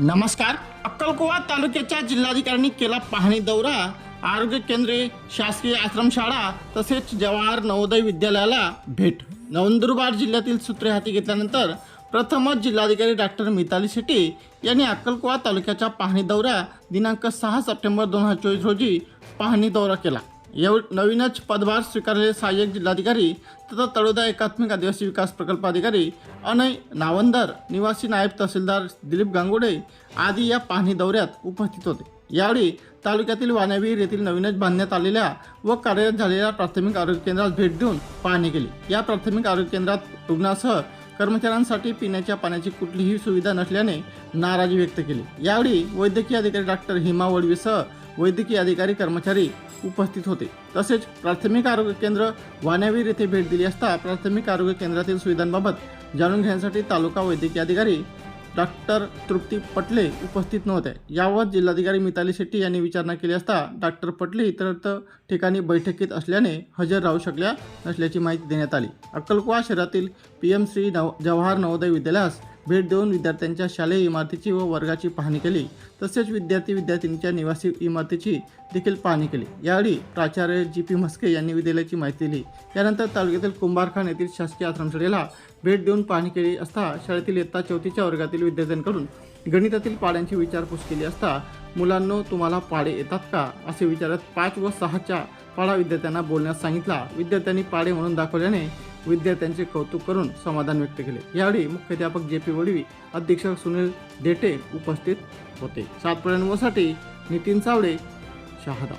नमस्कार. अक्कलकोवा तालुक्याच्या जिल्हाधिकाऱ्यांनी केला पाहणी दौरा. आरोग्य केंद्रे शासकीय आश्रमशाळा तसेच जवाहर नवोदय विद्यालयाला भेट. नंदुरबार जिल्ह्यातील सूत्रे हाती घेतल्यानंतर प्रथमच जिल्हाधिकारी डॉक्टर मिताली शेट्टी यांनी अक्कलकुवा तालुक्याच्या पाहणी दौरा दिनांक सहा सप्टेंबर दोन हजार चोवीस रोजी पाहणी दौरा केला. एव नवीनच पदभार स्वीकारलेले सहाय्यक जिल्हाधिकारी तथा तळोदा एकात्मिक आदिवासी विकास प्रकल्प अधिकारी अनय नावंदर निवासी नायब तहसीलदार दिलीप गांगुडे आदी या पाहणी दौऱ्यात उपस्थित होते. यावेळी तालुक्यातील वाण्यावीर येथील नवीनच बांधण्यात आलेल्या व कार्यरत झालेल्या प्राथमिक आरोग्य केंद्रात भेट देऊन पाहणी केली. या प्राथमिक आरोग्य केंद्रात रुग्णासह कर्मचाऱ्यांसाठी पिण्याच्या पाण्याची कुठलीही सुविधा नसल्याने नाराजी व्यक्त केली. यावेळी वैद्यकीय अधिकारी डॉक्टर हिमा वडवीसह वैद्यकीय अधिकारी कर्मचारी उपस्थित होते. तसेच प्राथमिक आरोग्य केंद्र वाण्यावीर येथे भेट दिली असता प्राथमिक आरोग्य केंद्रातील सुविधांबाबत जाणून घेण्यासाठी तालुका वैद्यकीय अधिकारी डॉक्टर तृप्ती पटले उपस्थित नव्हते. यावर जिल्हाधिकारी मिताली शेट्टी यांनी विचारणा केली असता डॉक्टर पटले इतरत्र ठिकाणी बैठकीत असल्याने हजर राहू शकल्या नसल्याची माहिती देण्यात आली. अक्कलकुवा शहरातील पी एम श्री नव जवाहर नवोदय विद्यालयास भेट देऊन विद्यार्थ्यांच्या शालेय इमारतीची व वर्गाची पाहणी केली. तसेच विद्यार्थी विद्यार्थिनीच्या निवासी इमारतीची देखील पाहणी केली. यावेळी प्राचार्य जी पी म्हस्के यांनी विद्यालयाची माहिती दिली. यानंतर तालुक्यातील कुंभारखान येथील शासकीय आश्रमशाळेला भेट देऊन पाहणी केली असता शाळेतील इयत्ता चौथीच्या वर्गातील विद्यार्थ्यांकडून गणितातील पाड्यांची विचारपूस केली असता मुलांनो तुम्हाला पाडे येतात का? असे विचारत पाच व सहाच्या पाडा विद्यार्थ्यांना बोलण्यास सांगितला. विद्यार्थ्यांनी पाडे म्हणून दाखवल्याने विद्यार्थ्यांचे कौतुक करून समाधान व्यक्त केले. यावेळी मुख्याध्यापक जे पी वडवी अधीक्षक सुनील देटे उपस्थित होते. सातपर्यंत नितीन चावडे शहादा.